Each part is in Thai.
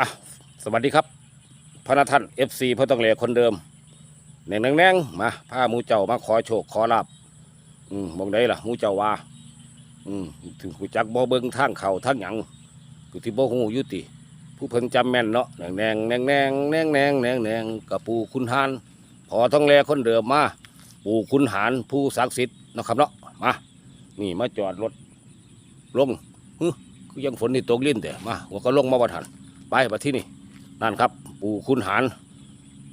อะสวัสดีครับพระนาท่านเอฟซีพ่อต้องเหลคนเดิมแหน่งแหน่งแหน่งมาพามูเจ้ามาขอโชคขอลาบอืมมองได้ล่ะมูเจ้าว่า อืมถึงกูจักบ่เบิ่งทางเขาทางหยังกูที่บ่ฮู้อยู่ติ ผู้เพิ่นจำแม่นเนาะแหน่งแหน่งแหน่งแหน่งแหน่งแหน่งแหน่งแหน่งกระปูคุณหานพอต้องแลคนเดิมมาปู่คุณหานผู้ศักดิ์สิทธิ์นะครับเนาะมานี่มาจอดรถลงฮึคือยังฝนนี่ตกลิ้นแต่มาหัวก็ลงมาบ่ทัน ไปมาที่นี่นั่นครับ ปู่คุณหาร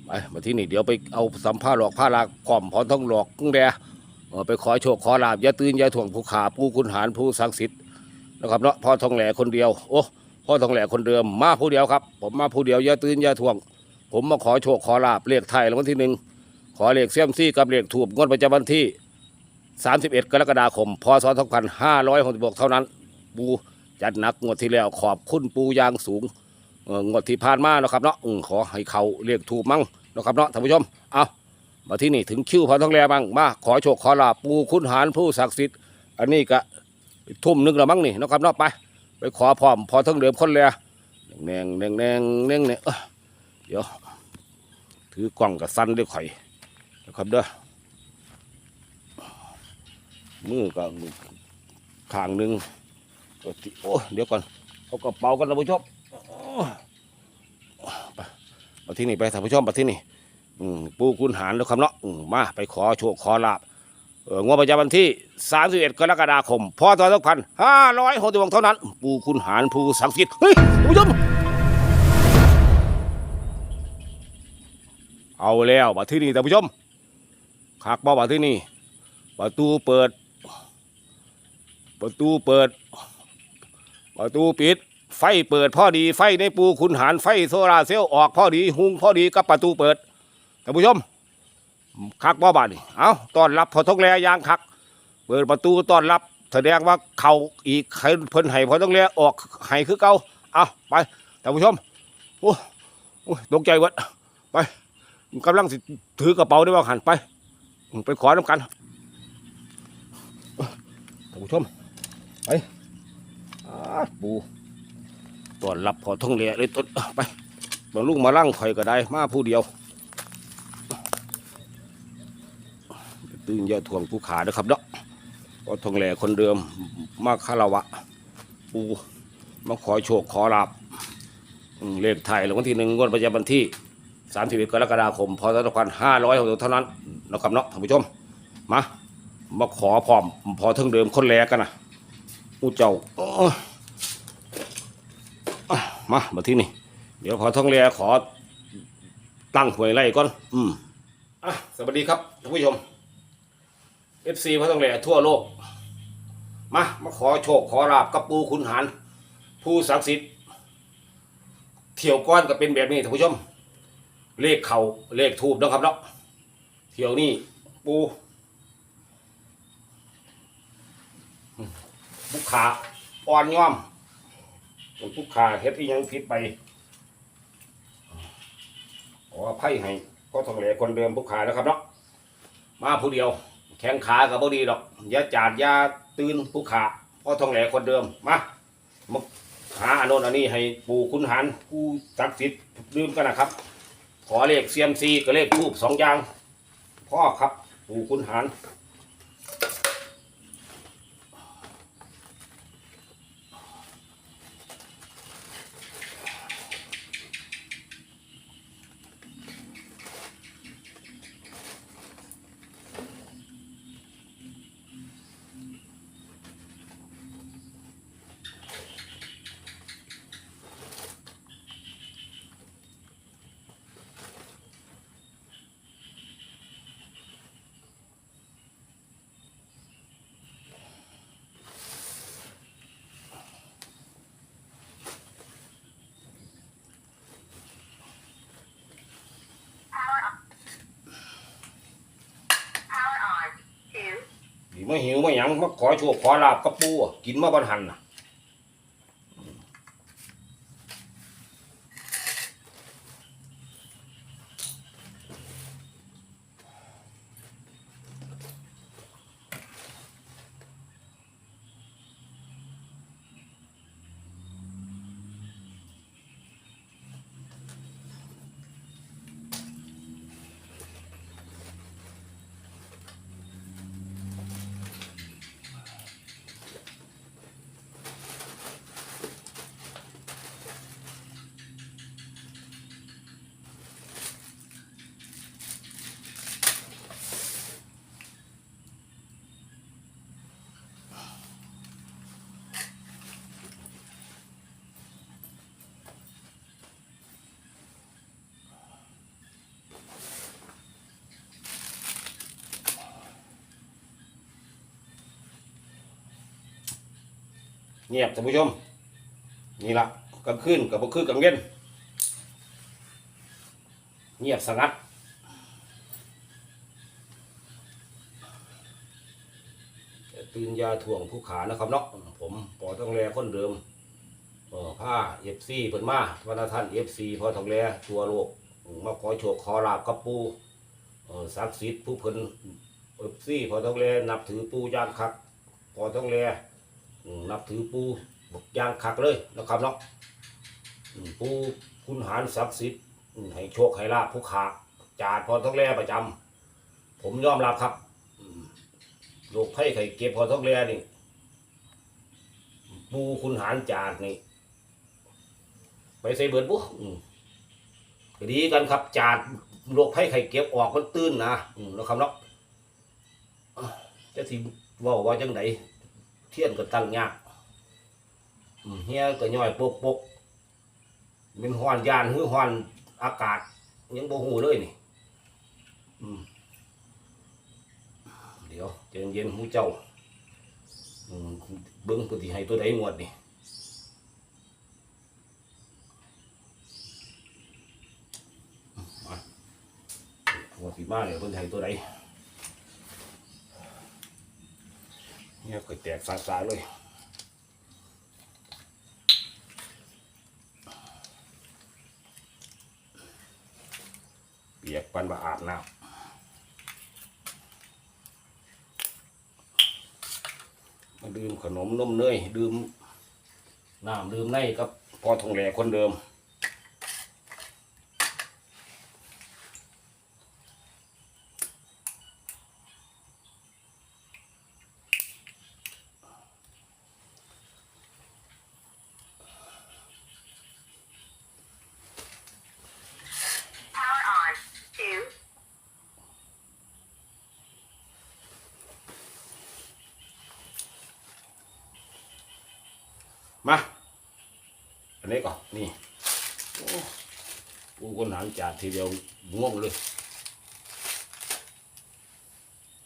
ไปมาที่นี่เดี๋ยวไปเอาสัมภาหลอกผ้าลากขอมพรท้องหลอกกุ้งแดไปขอโชคขอลาบยาตื่นยาถ่วงผู้ขาปู่คุณหารผู้ศักดิ์สิทธิ์นะครับเนาะพ่อทองแหล่คนเดียวโอ้พ่อทองแหล่คนเดิมมาผู้เดียวครับ ผมมาผู้เดียวยาตื่นยาถ่วง ผมมาขอโชคขอลาบเลขไทยรางวัลที่หนึ่งขอเลขเสี่ยมซี่กับเลขถูกงวดประจำวันที่ 31 กรกฎาคม พศ 2566 เท่านั้น ปูจัดหนักงวดที่แล้วขอบคุณปูยางสูง งวดที่ผ่านมาเนาะครับเนาะขอให้เขาเรียกถูกมั่งเนาะครับเนาะท่านผู้ชมเอามาที่นี่ถึงคิวพอท้องแลบ้างมาขอโชคขอลาปูคุณหารผู้ศักดิ์สิทธิ์อันนี้ก็ทุ่มหนึงและมั้งนี่เนาะครับเนาะไป ไปขอพร้อมพอท้องเหลือมคนแลแนงแนงแนงแนงเนี่ยเดี๋ยวถือกล้องกับสั้นด้วยข่อยนะครับเด้อมือก็ข้างหนึ่งก็ที่โอ้เดี๋ยวก่อนเอากระเป๋ากันท่านผู้ชม ปมาที่นี่ไปท่านผู้ชมมาที่นี่อืปูคุณหารแล้วคำเนาะมาไปขอโชคขอลาบเอองวดประจำวันที่ 31 กรกฎาคม พศ2566เท่านั้น ปูคุณหารผู้ศักดิ์สิทธิ์เฮ้ยท่านผู้ชมเอาแล้วมาที่นี่ท่านผู้ชมขากบ่มาที่นี่ประตูเปิด ประตูเปิด ประตูปิด ไฟเปิดพอดีไฟในปูคุณหารไฟโซลาเซลล์ออกพอดีหุงพอดีกับประตูเปิดท่านผู้ชมคักบ่บาดนี่เอาต้อนรับพอทกแลยางคัก เปิดประตูต้อนรับ แสดงว่าเขาอีกใครเพิ่นให้พอทกแลออกให้คือเก่าเอาไปท่านผู้ชมโอ้โอ้ยตกใจเวดไปกำลังสิถือกระเป๋าได้ว่าหันไป ไปขอน้ำกันท่านผู้ชมไปอาปู ตอนรับพอท่องเรือเลยต้นไปมางลุงมาลั่งข่อยก็ได้มาผู้เดียวตื่นอยาถ่วงผู้ขานะครับเนาะพอท่องแหล่คนเดิมมาคารวะปูมาขอโชคขอลาบเลขไทยรางวัลที่หนึ่งงวดประจำวันที่31กรกฎาคมพศ2566เท่านั้นนะครับเนาะท่านผู้ชมมามาขอพร้อมพอท่องเดิมคนแรกกันนะผู้เจ้า มามาที่นี่เดี๋ยวพอท่องเรือขอตั้งหวยไล่ก่อน อืมอะสวัสดีครับท่านผู้ชม FC พระท่องเรือทั่วโลก มามาขอโชคขอลาบกับปูคุณหาร ผู้ศักดิ์สิทธิ์เที่ยวก้อนก็เป็นแบบนี้ท่านผู้ชม เลขเขาเลขทูบนะครับเนาะเที่ยวนี้ปูบุกขาอ่อนย่อม ผมทุกขาเฮ็ดอีหยังผิดไปขออภัยให้ก็ต้องเหลคนเดิมผู้ขานะครับเนาะมาผู้เดียว แข้งขากับบ่ดีดอกยาจาดยาตื่นผู้ขาก็ต้องแหลคนเดิมมามาหาอันโนนอันนี้ให้ปู่คุณหารผู้ศักดิ์สิทธิ์ลืมกันนะครับ ขอเลขเซียมซีกับเลขทูบสองอย่างพ่อครับปู่คุณหา มาหิวมาหยังมาขอโชคขอลาบกับปูอะกินมาบันหันน่ะ เงียบท่านผู้ชม นี่ละกลางคืนกับบ่คืนกลางเย็นเงียบสงัดตื่นยาถ่วงผู้ขานะครับเนาะผมปอทองแรคนเดิมผ้าเอฟซีเพิ่นมาวันท่านเอฟซีพอทองแรตัวโลกมาขอโชคขอลาบกับปูเออศักดิ์สิทธิ์ผู้เพิ่นเอฟซีพอทองแรนับถือปูย่างคักพอทองแร นับถือปูบกย่างคักเลยนะครับเนาะอืมปูคุณหารศักดิ์สิทธิ์ให้โชคให้ลาบผู้ขาจาดพอทองแรประจำผมยอมรับครับโรคไข้ไข้เก็บพอท้องเรือนี่ปูคุณหารจาดนี่ ไปใส่เบิดบุ๊อืมก็ดีกันครับจาดโรคไข้ไข้เก็บออกมันตื้นนะอืมแล้วคำเนาะอะจะสิว่าว่าจังได เทียนก็ตั้งยากอืมเฮียก็ย่อยปกปกเป็นห้อนยานหือห้อนอากาศ ยังโบหูเลยนี่อืมเดี๋ยวเย็นเย็นๆหมูเจ้าอืมเบิ้งปฏิให้ตัวใดงวดนี่มางวดสีมาเนี่ยเพิ่นให้ตัวใด เนี่ยก็แตกสาๆเลยเปียกปันว่าอาบน้ำมาดื่มขนมนมเนยดื่มน้ำดื่มในกับพอทองแหลคนเดิม Power on. Two. มา อันนี้ก่อนนี่โอ้ ปูคนหางจาดทีเดียวง่วงเลย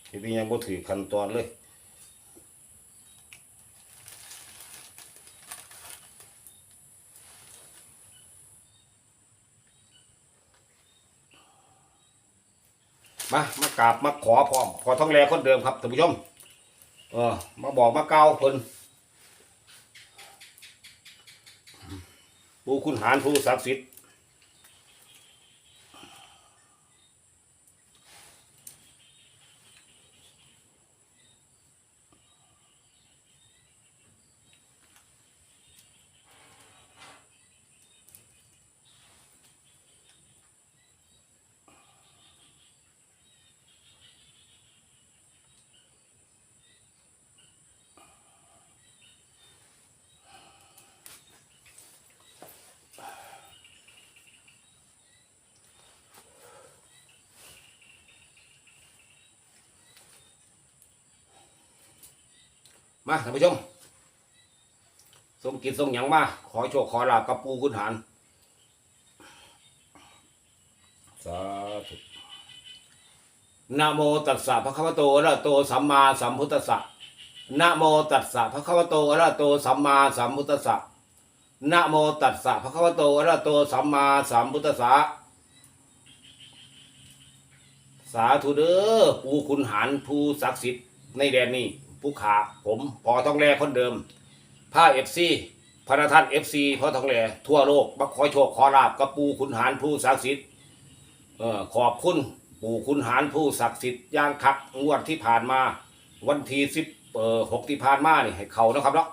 ทีนี้ยังบ่ถือขั้นตอนเลยมามากราบมาขอพร้อมขอท้องแรคนเดิมครับท่านผู้ชม เออ มาบอกมาเกาวเพิ่นผู้คุณหารผู้ศักดิ์สิทธิ์ มาท่านผู้ชมสมกิจทรงหยังมา ขอโชคขอลาบกับปูคุณหารสาธุนะโมตัสสะภะคะวะโตอะระหโตสัมมาสัมพุทธัสสะนะโมตัสสะภะคะวะโตอะระหโตสัมมาสัมพุทธัสสะนะโมตัสสะภะคะวะโตอะรหะโตสัมมาสัมพุทธัสสะสาธุเด้อปูคุณหารผู้ศักดิ์สิทธิ์ในแดนนี้ ผู้ขาผมพอทองแรคนเดิมผ้าเอฟซีพระท่านเอฟซีพอทองแรทั่วโลกมาขอโชคขอลาบกับปูคุณหารผู้ศักดิ์สิทธิ์ขอบคุณปู่คุณหารผู้ศักดิ์สิทธิ์ย่างคักงวดที่ผ่านมา วันที่สิบหกที่ผ่านมานี่ให้เขานะครับเนาะ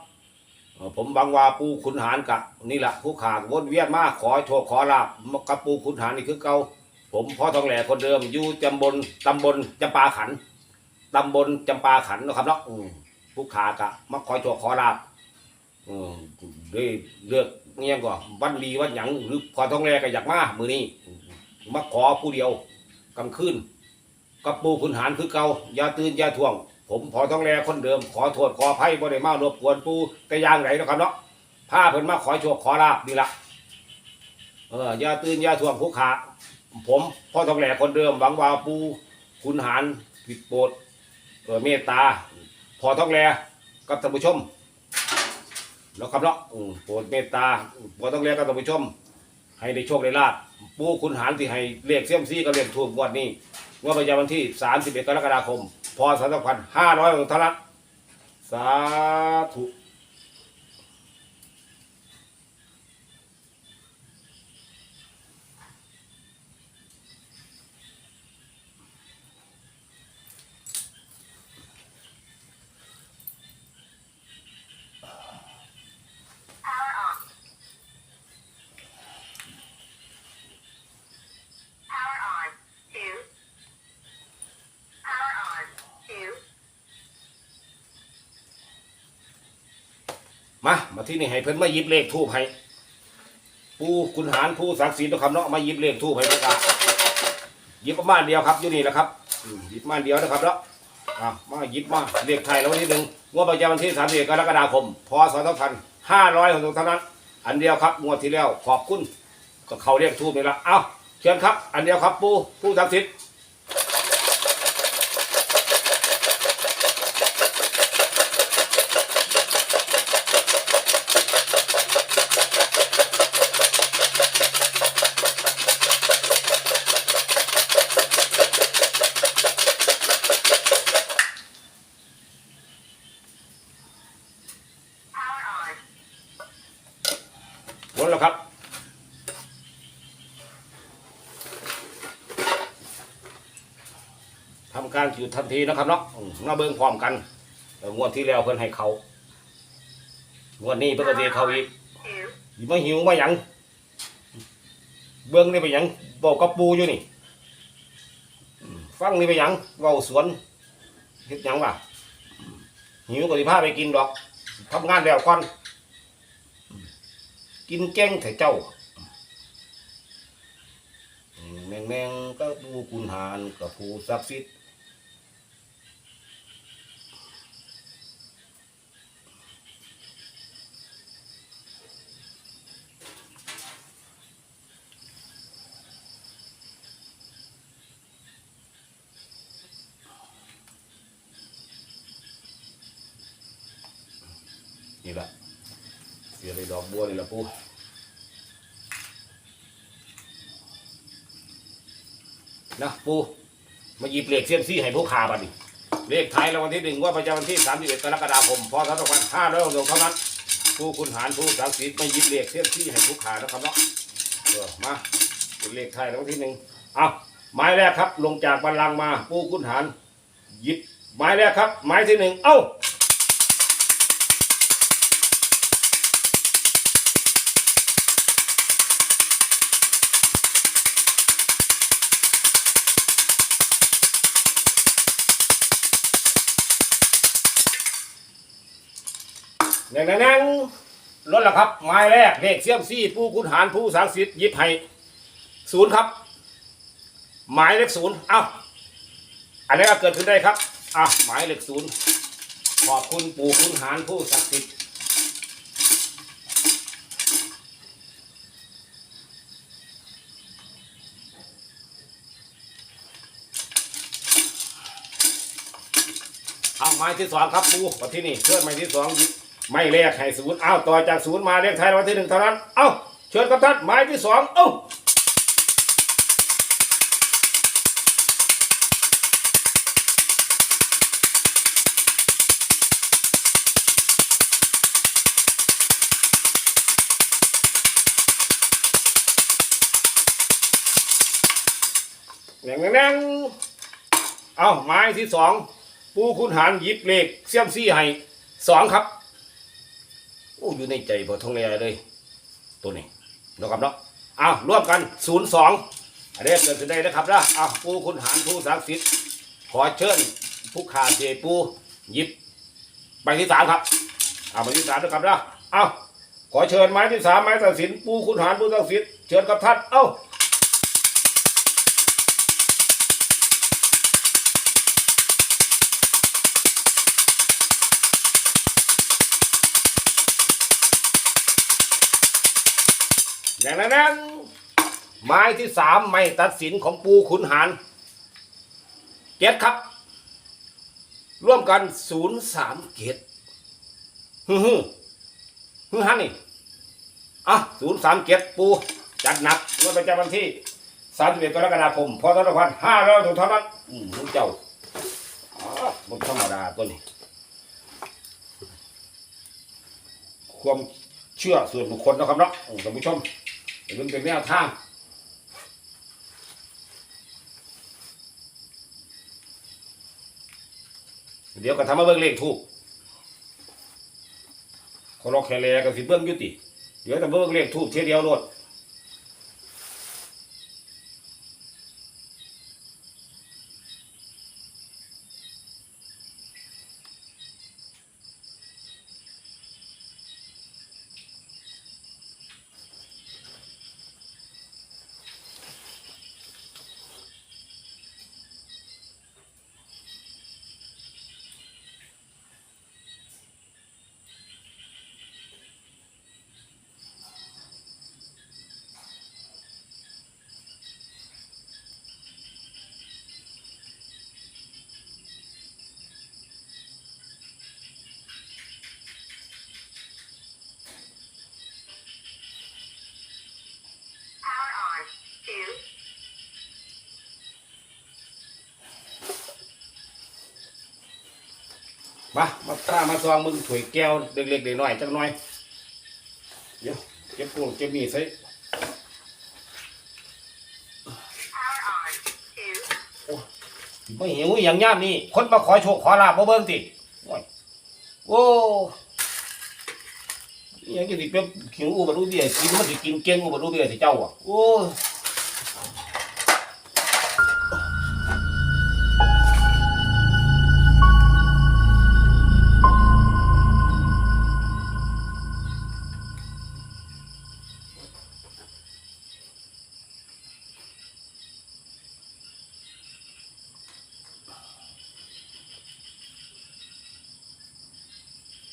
ผมบังว่าปูคุณหารกับนี่แหละผู้ขาวนเวียนมาขอโชคขอลาบกับปูคุณหารนี่คือเก่าผมพ่อทองแหล่คนเดิมอยู่จำบลตำบลจำปาขัน ตำบลจำปาขันนะครับเนาะอืมผู้ขากะมาคอยโชคขอลาบอืมด้วยเลือกเงี้ยก่อนวันดีวันหยังหรือพอท้องแรก็อยากมามือนี้มาขอผู้เดียวกลางคืนกับปูขุนหารคือเก่าอย่าตื่นอย่าท่วง ผมพอท้องแรคนเดิม ขอโทษขออภัยบ่ได้มารบกวนปูแต่อย่างไรนะครับเนาะพาเพิ่นมาขอโชคขอลาบนี่ละเอออย่าตื่นอย่าท่วงผู้ขาผมพ่อท้องแรคนเดิมหวังว่าปูขุนหารผิดโปรด เออเมตตา พอท้องแลกับท่านผู้ชมแล้วครับเนาะอืมโปรดเมตตาบ่ต้องเรียกกับท่านผู้ชม ให้ได้โชคได้ลาบปูคุณหารที่ให้เรียกเสี่ยมซี่กับเรียกถูกงวดนี้งวดประจำวันที่ 31 กรกฎาคม พศ2500เท่านั้นสาธุ Power on. Power on. Two. Power on. Two. มามาที่นี่ให้เพิ่นมายิบเลขทูบให้ผู้คุณหารผู้ศักดิ์สิทธิ์นะครับเนาะมายิบเลขทูบให้ประกาศยิบประมาณเดียวครับอยู่นี่แหละครับอืมยิบประมาณเดียวนะครับเนาะอะมายิบมาเลขไทยแล้ววันที่หนึ่งงวดประจำวันที่สามสิบกรกฎาคมพศสองพันห้าร้อยหกสิบเท่านั้น อันเดียวครับงวดที่แล้วขอบคุณก็เขาเรียกทูบนี่ละเอ้าเชิญครับ อันเดียวครับผู้ผู้ศักดิ์สิทธิ์ Power on. หมดแล้วครับ ทำการจุดทันทีนะครับเนาะมาเบิ่งพร้อมกันงวดที่แล้วเพิ่นให้เขางวดนี้เพิ่นก็สิเขาอีก Two. สิมาหิวมาหยังเบิ่งนี่ไปหยังบอกกับปูอยู่นี่ฟังนี่ไปหยังเว้าสวนเฮ็ดหยังวะหิวก็สิพาไปกินดอกทำงานแล้วก่อนกินเก่งแต่เจ้าแมงแมงก็ดูกุนหานกับผู้ศักดิ์สิทธิ์ นี่แหละเสียเลยดอกบัวนี่แหละปูนะ ปูมาหยิบเหล็กเซียมซี่ให้ผู้ขาบัดนี้เลขไทายรางวัลที่หนึ่งว่าประจำวันที่31กรกฎาคมพศ2566เท่านั้นผู้คุณหารผู้สังสีมาหยิบเหล็กเซียมซี่ให้ผู้ขานะครับเนาะเออมาเป็นเลขไทายรางวัลที่หนึ่งเอาไม้แรกครับ ลงจากบัลลังก์มาผู้คุณหารหยิบไม้แรกครับ ไม้ที่หนึ่งเอ้า แน่งแน่งรถละครับไม้แรกเลขเสียมซี่ผู้คุณหารผู้สังสิทธิ์ยิบให้ศูนย์ครับ หมายเลขศูนย์เอ้าอันนี้ก็เกิดขึ้นได้ครับอะหมายเลขศูนย์ขอบคุณปู่คุณหารผู้ศักดิ์สิทธิ์เอาไม้ที่สองครับปูมาที่นี่เชิญไม้ที่สองยิบ ไม่เลขให้ศูนย์เอาต่อจากศูนย์มาเลขไทายรางวัลที่หนึ่งเท่านั้น เอาเชิญครับท่านไม้ที่สองเอ้าแน่งแน่งแหน่งเอาไม้ที่สองปูคุณหารหยิบเลขเสียมซี่ให้สองครับ อ้อยู่ในใจพอทองแลเลย ตัวนี้นะครับเนาะเอาร่วมกันศูนย์สองอันนี้เกิดขึ้นได้นะครับนะเอาปูคุณหารผู้ศักดิ์สิทธิ์ขอเชิญผู้ขาเจปูหยิบใบที่สามครับเอาใบที่สามนะครับนะเอาขอเชิญไม้ที่สามไม้ตัดสินปูคุณหารผู้ศักดิ์สิทธิ์เชิญกับท่านเอ้า อย่างนั้นนั้นไม้ที่สามไม่ตัดสินของปูขุนหารเจ็ดครับ ร่วมกันศูนย์สามเจ็ดฮึ่มฮึฮันนี่อะศูนย์สามเจ็ดปูจัดหนักงวดประจำวันที่สามสิบเอ็ดกรกฎาคมพศสองพันห้าร้อยถึงเท่านั้นอืมเจ้าอ๋อมันธรรมดาตัวนี้ความเชื่อส่วนบุคคลนะครับเนาะท่านผู้ชม มันเป็นแนวทางเดี๋ยวก็ทำมาเบิ่งเลขถูกคนรอกแคเลก็สิเบิ่งยุติ เดี๋ยวแต่เบิ่งเลขถูกเทียเดียวโลด Power on. Two. มามาตรามาซองมึงถวยแก้วเล็กๆน้อยจักหน่อยเดี๋ยวเก็บปูเก็บมีใส่ Power on. Two. ไม่หิวอย่างย่ามนี่คนมาขอโชคขอลาบมาเบิ่งติโอ้ยโอ้ยังจะสิเป็นขิวอุบัติเหตุกินมันสิกินเก่งอุบัติเหตุสิเจ้าอะโอ้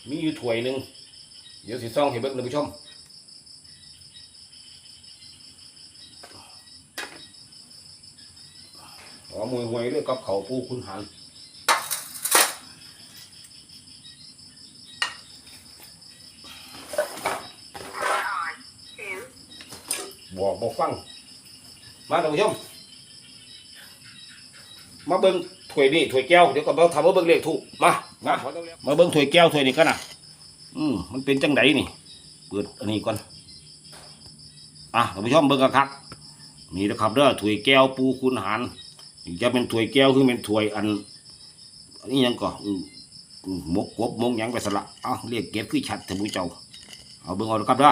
มีอยู่ถ้วยหนึ่งเดี๋ยวสิซ่องให้เบิ่งท่านผู้ชมอ๋อมวยหวยเรื่องกับเขาวปูคุณหันบอกบอกฟัง มาท่านผู้ชม มาเบิ่งถ้วยนี่ถ้วยแก้วเดี๋ยวก็มาทำมาเบิ่งเลขถูกมา มามาเบิ่งถ้วยแก้วถ้วยนี่กันนะอืมมันเป็นจังไดนี่ เปิดอันนี้ก่อน อะท่านผู้ชมเบิ่งกันครับนี่นะครับเด้อถ้วยแก้วปูคุณหันจะเป็นถ้วยแก้วคือเป็นถ้วยอันอันนี้ยังก่อนมกกบมกหยังไปสละเอาเรียกเก็บคือชัดท่านผู้เจ้า เอาเบิ่งเอานะครับเด้อ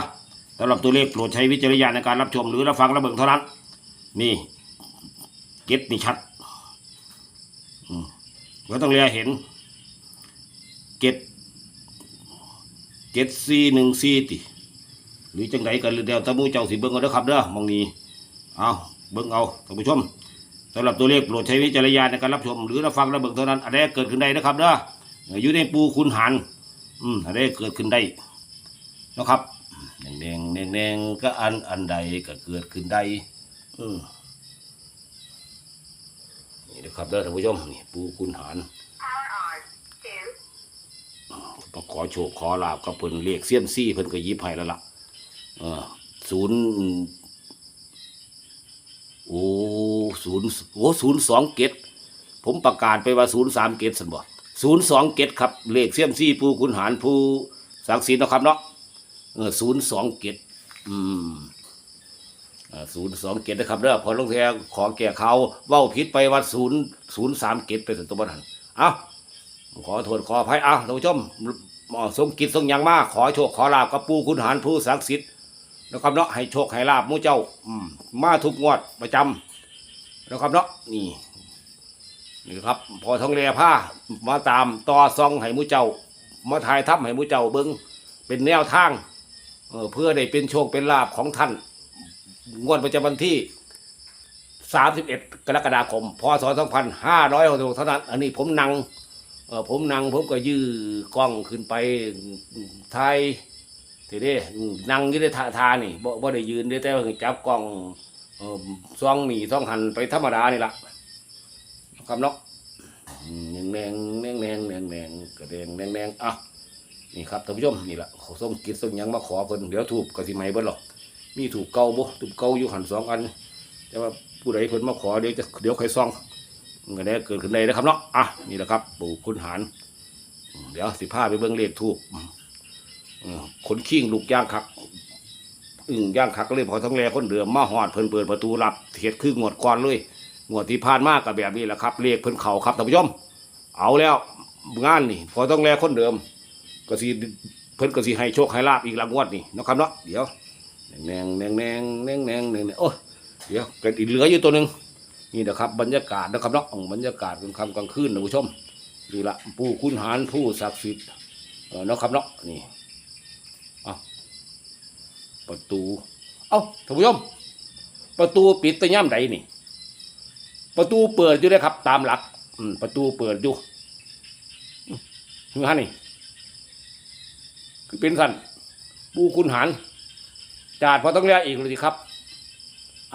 สำหรับตัวเลขโปรดใช้วิจารณญาณในการรับชมหรือรับฟังรับเบิ่งเท่านั้น นี่เก็บนี่ชัดอืมก็ต้องเรียเห็น เก็ดเจ็ดสี่หนึ่งสี่ติ หรือจังไดกันเดียวตะมูเจ้าสิเบิ่งเอาเด้อครับเด้อมองนี้เอาเบิ่งเอาท่านผู้ชมสำหรับตัวเลขโปรดใช้วิจารณญาณในการรับชม หรือรับฟังรับเบิ่งเท่านั้นอะไรเกิดขึ้นได้นะครับเด้ออยู่ในปูคุณหันอืมอะไรเกิดขึ้นได้นะครับแดงแดงแดงก็อันอันใดก็เกิดขึ้นได้อืมนี่นะครับเด้อท่านผู้ชมนี่ปูคุณหัน มาขอโชคขอลาบกับเพิ่นเรียกเสี้ยมซี่เพิ่นก็ยิบให้แล้วล่ะเออศูนย์โอ้ศูนย์โอ้ศูนย์สองเกตผมประกาศไปว่าศูนย์สามเกตสันบ่ศูนย์สองเกตครับเลขเสี้ยมซี่ผู้คุณหารผู้ศักดิ์สิทธิ์เนะครับเนาะเออศูนย์สองเกตอืมศูนย์สองเกตนะครับเด้อพอลงแทขอแก่เขาเว้าผิดไปว่าศูนย์ศูนย์สามเกตไปสันตัวบันเอ้า ขอโทษขออภัยอะท่านผู้ชมสมกิจทรงยังมากขอโชคขอลาบกับปูคุณหารผู้ศักดิ์สิทธิ์นะครับเนาะให้โชคให้ลาบมู่เจ้าอืมาทุกงวดประจำนะครับเนาะนี่นี่ครับ พอทองเรียผ้ามาตามต่อซองให้มู่เจ้า มาถ่ายทับให้มู่เจ้าเบิ้งเป็นแนวทางเอเพื่อได้เป็นโชคเป็นลาบของท่าน งวดประจำวันที่ 31 กรกฎาคม พศ 2566เท่านั้น อันนี้ผมนั่ง ผมนั่งผมก็ยื้อกล้องขึ้นไปถ่ายทีนี้นั่งยืได้ท่าทานี่บ่บ่ได้ยืนได้แต่ว่าจับกล้องออซองหนีซองหันไปธรรมดานี่ล่ะครับเนาะแนงแนงแนงแนงแนงแนงกระแดงแนงแนงอะนี่ครับท่านผู้ชมนี่ละส่งกิจส่งยังมาขอเพิ่นเดี๋ยวถูกกสิไม่เบิ่หรอก มีถูกเก่าบ่ถูกเก่าอยู่หันสองอัน แต่ว่าผู้ใดเพิ่นมาขอเดี๋ยวจะเดี๋ยวใครซ่อง มันก็ได้เกิดขึ้นได้นะครับเนาะอะนี่แหละครับ ปู่คุณหาร เดี๋ยวสิพาไปเบิ่งเลขถูกขนขิ้งลูกย่างคักอึ่งย่างคักเลยพอท้องแลคนเดิมมาหอดเพิ่นเปิดประตูรับเฮ็ดคืองวดก่อนเลยงวดที่ผ่านมาก็แบบนี้แหละครับเลขเพิ่นเข่าครับท่านผู้ชมเอาแล้วงานนี่พอต้องแลคนเดิมก็สิเพิ่นก็สิให้โชคให้ลาบอีกละงวดนี่นะครับเนาะเดี๋ยวแนงแนงแนงแนงแนงแนงแนงโอ้ยเดี๋ยวเกิดอีกเหลืออยู่ตัวหนึ่ง นี่นะครับบรรยากาศนะครับเนาะบรรยากาศกลางค่ำกลางคืนนะผู้ชมนี่ละผู้คุณหารผู้ศักดิ์สิทธิ์เนาะครับเนาะนี่เอาประตู เอาท่านผู้ชมประตูปิดแตะย่ำใดนี่ ประตูเปิดอยู่เลยครับ ตามหลักอืประตูเปิดอยู่อืมฮะนี่คือเป็นสันปูคุณหันจาดพอต้องเลียกอีกเลยสิครับ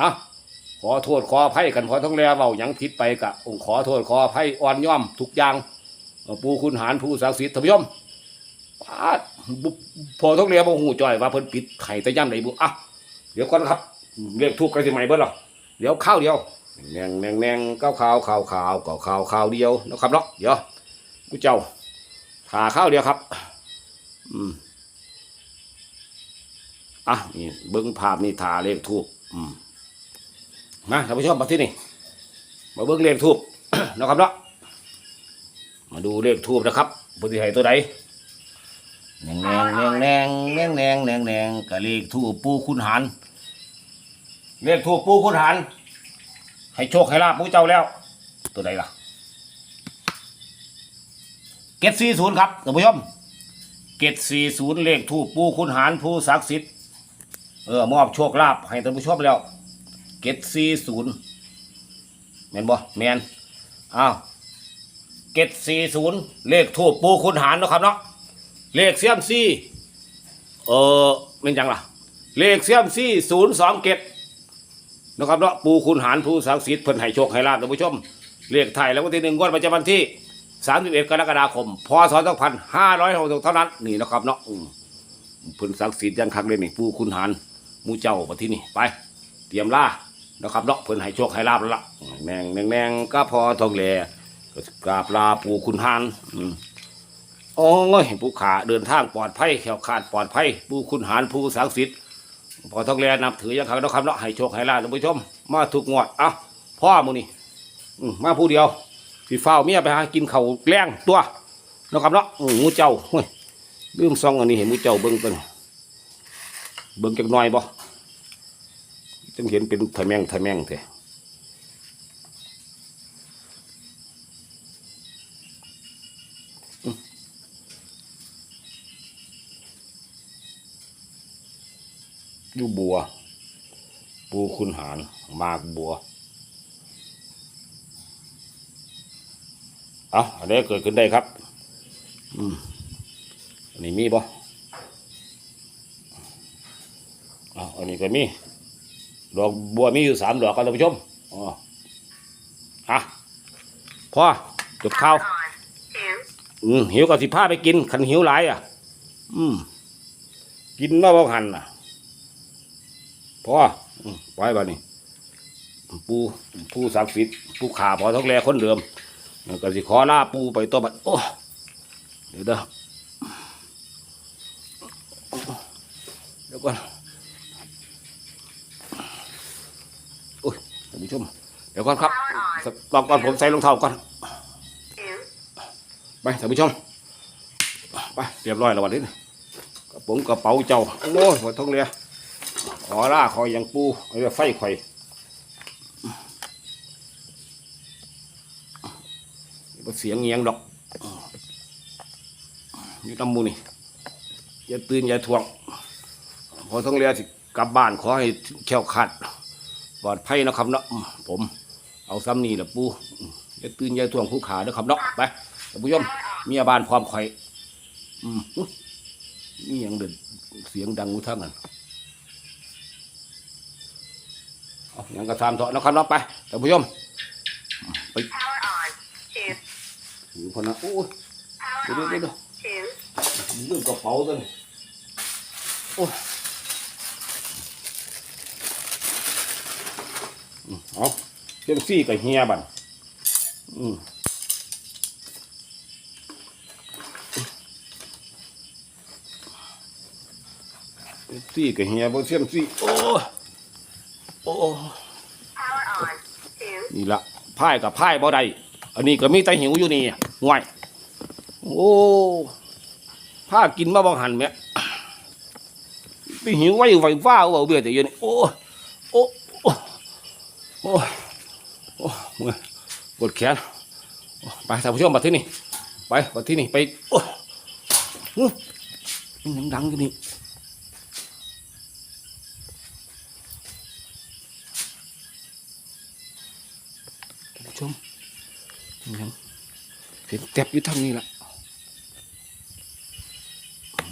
อะ ขอโทษขออภัยกันพอต้องเลียเบาหยังผิดไปกะองขอโทษขออภัยอ่อนย่อมทุกอย่างปูคุณหารผู้ศักดิ์สิทธิ์ท่านผู้ชมพอต้องเลียบ่หูจ่อยว่าเพิ่นปิดไข่ต่ย่ำไหนบุอะเดี๋ยวก่อนครับเรียกทุกกันสิใหม่เบิ่หรอเดี๋ยวข้าวเดียวแนงแนงแนงก้าวขาวขาวขาวก่าขาวขาวเดียวนะครับเนาะเดี๋ยวกูเจ้าถ่าข้าวเดียวครับ อืมอะนี่เบิ้งภาพนี่ทาเลขทูบอืม มาท่านผู้ชมมาที่นี่มาเบิ้งเลขทูบนะครับเนาะมาดูเลขทูบนะครับปฏิหายตัวใดแนงแนงแนงแนงแนงแนงแนงกับเลขทูบปูคุณหันเลขทูบปูคุณหันให้โชคให้ลาบผู้เจ้าแล้ว ตัวใดล่ะเกตซีศูนย์ครับท่านผู้ชมเกตซีศูนย์เลขทูบปูคุณหันผู้ศักดิ์สิทธิ์เออมอบโชคลาบให้ท่านผู้ชมแล้ว เกตสี่ศูนย์แมนบ่แมนอ้าวเกตสี่ศูนย์เลขทูปปูคุณหารเนาะครับเนาะเลขเสียมซี่เออเป็นจังล่ะ เลขเสียมซี่ศูนย์สองเกตนะครับเนาะปูคุณหารผู้ศักดิ์สิทธิ์เพิ่นให้โชคให้ลาภท่านผู้ชม เลขไทยแล้ววันที่หนึ่งงวดประจำวันที่สามสิบเอ็ดกรกฎาคมพศสองพันห้าร้อยหกสิบเท่านั้นนี่นะครับเนาะอืมเพื้นศักดิ์สิทธิ์ยังคักเลยนี่ผู้คุณหารมูเจ้ามาที่นี่ไป เตรียมล่า นะครับเนาะเพิ่นให้โชคให้ลาบละแนงแนงแนงก็พอทองแหลก็กราบลาปู่คุณหารอืมโอ้ยผู้ขาเดินทางปลอดภัยแขวขาดปลอดภัยผู้คุณหารผู้ศักดิ์สิทธิ์พอทองแหลนับถือยังคักเนะครับเนาะให้โชคให้ลาบท่านผู้ชม มาทุกงวดเอ้าพ่อมูนี่มาผู้เดียวสีฟ้าเมียไปหากินเข่าแกล้งตัวนะครับเนาะอื้อหมูเจ้าเฮ้ยลืมซองอันนี้เห็นหมูเจ้าเบิ่งกันเบิ่งจักหน่อยบ่ จังเห็นเป็นทะแมงทะแมงแท้อื้ออยู่บัว ปูคุณหารมากบัวเอาอันนี้เกิดขึ้นได้ครับ อืมอันนี้มีบ่เอาอันนี้ก็มี ดอกบัวมีอยู่สามดอกครับท่านผู้ชมอ๋อฮะพ่อจบข้าว on. Two. อืมหิวกับสิผ้าไปกินขันหิวหลายอะ อืม กินมาบ่หันอะพ่ออืมไว้บ้านี่ปูผู้ศักดิ์สิทธิ์ผู้ขาพอท้องแลคนเดิมก็สิขอลาปูไปตัวบัดโอ้เดี๋ยวเด้อเดี๋ยวก่อนโอ้ยท่าน ผู้ชม เดี๋ยวก่อนครับลองก่อนผมใส่รองเท้าก่อน ไปท่านผู้ชม ไปเรียบร้อยแล้ววันนี้กระป๋องกระเป๋าเจ้า โอ้ยหัวท้องเรือขอล่าขอยังปูเอาเรือไฟไข่เสียงเงียงดอกอยู่ตำมูนี่อย่าตื่นอย่าทวงพอท้องเรือสิกลับบ้านขอให้แคล้วคลาด ปลอดภัยนะครับเนาะอืมผม เอาซ้ำนี่แหละปูอืมอย่าตื่นอย่าทวงผู้ขาเด้อครับเนาะไปท่านผู้ชมเมียบ้านพร้อมข่อยอืมอุ๊ยนี่ยังเดินเสียงดังอยู่ทั้งนั้นเอายังกระทำเถอะนะครับเนาะไปท่านผู้ชมไป Power on. Two. อยู่คนนะโอ้ย Power Đi, đi, đi, on. đi. Two. ลืมกระเป๋าตัวนี้โอ้ยอืมเอา เจ้าซี่กับเฮียบันอืมซี่กับเฮียบ่เสียมซี่โอ้โอ้นี่ละพ่ายกับพ่ายบ่ได้อันนี้ก็มีแต่หิวอยู่นี่ห่วยโอ้ผ้ากินมาบังหันแม่ไปหิวไว้ไฟฟ้าเอาเบื่อแต่อยืนโอ้โอ้โอ้ โอ้มือยปวดแขนไปท่านผู้ชมมาที่นี่ไปมาที่นี่ไปโอ้ฮึมันยังดังอยู่นี่ท่านผู้ชมมันยังเห็นแตบอยู่ทางนี้ละ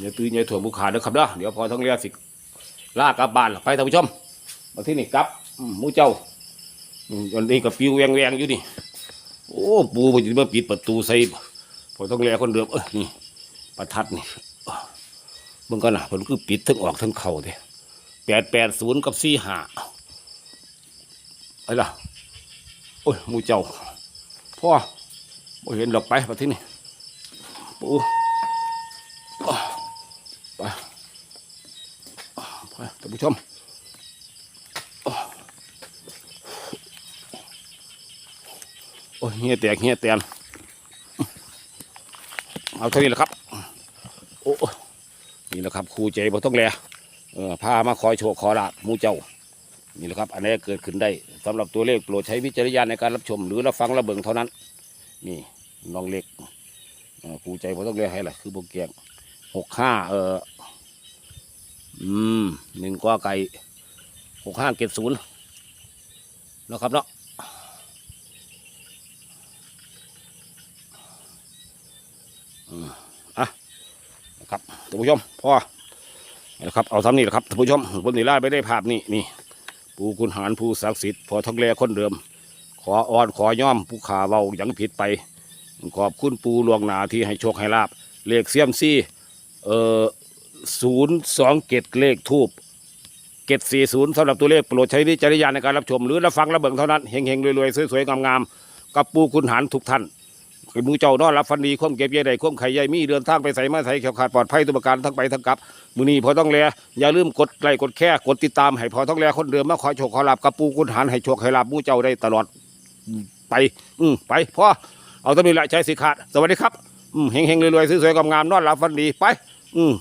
อย่าตื่นอย่าถ่วบุขาเด้อครับเด้อเดี๋ยวพอท้องเรียสิลากลับบ้านละไปท่านผู้ชมมาที่นี่กลับมหมูเจ้า อันนี้ก็ปิวแวงแวงอยู่นี่โอ้ปูมันจะมาปิดประตูใส่พอต้องแลคนเดิมเออนี่ประทัดนี่เบิ่งกันนะมันคือปิดทั้งออกทั้งเข่าเด้แปดแปดศูนย์กับสี่ห้าไอ้ล่ะโอ้ยมูเจ้าพ่อบ่เห็นดอกไปมาที่นี่ปูไปไปท่านผู้ชม โอ้ย เฮียแตกเฮียแตนเอาเท่านี้แหละครับ โอ้นี่แหละครับครูใจบ่ต้องแลเออพามาคอยโชว์ขอลาบมูเจ้า นี่แหละครับ อันนี้เกิดขึ้นได้สำหรับตัวเลขโปรดใช้วิจารณญาณในการรับชม หรือรับฟังรับเบิงเท่านั้น นี่น้องเล็กครูใจบ่ต้องแลให้ล่ะคือโบเกียงหกห้าเอออืมหนึ่งกว่าไก่หกห้าเจ็ดศูนย์นะครับเนาะ นะครับท่านผู้ชมพ่อนะครับเอาทำนี่แหละครับท่านผู้ชมบนนี่ล่าไม่ได้ภาพนี่นี่ปูคุณหารผู้ศักดิ์สิทธิ์พอทองแลคนเดิม ขออ่อนขอย่อมผู้ขาเบาหยังผิดไป ขอบคุณปูลวงหนาที่ให้โชคให้ลาบเลขเสียมซี่เอ่อศูนย์สองเกตเลขทูบเกตสี่ศูนย์สำหรับตัวเลขโปรดใช้วิจารณญาณในการรับชม หรือรับฟังรับเบิ่งเท่านั้นเฮงๆรวยๆสวยๆงามๆกับปูคุณหารทุกท่าน คือมือเจ้านอนรับฟันดีข้มเก็บใยใดข้มไข่ใยมีเดินทางไปใส่มาใส่เขียวขาดปลอดภัยตุวประการทั้งไปทั้งกลับมือนี้พอต้องแลอย่าลืมกดไลค์กดแค่กดติดตามให้พอต้องแลคนเดิมมาขอโชคขอลาบกระปูกุณหารให้โชคให้ลาบมือเจ้าได้ตลอดไป อืมไปพ่อเอาตัวนี้แหละใจสิขาด สวัสดีครับ อืมเฮงเฮงรวยๆสวยๆงามๆนอนรับฟันดีไป อืม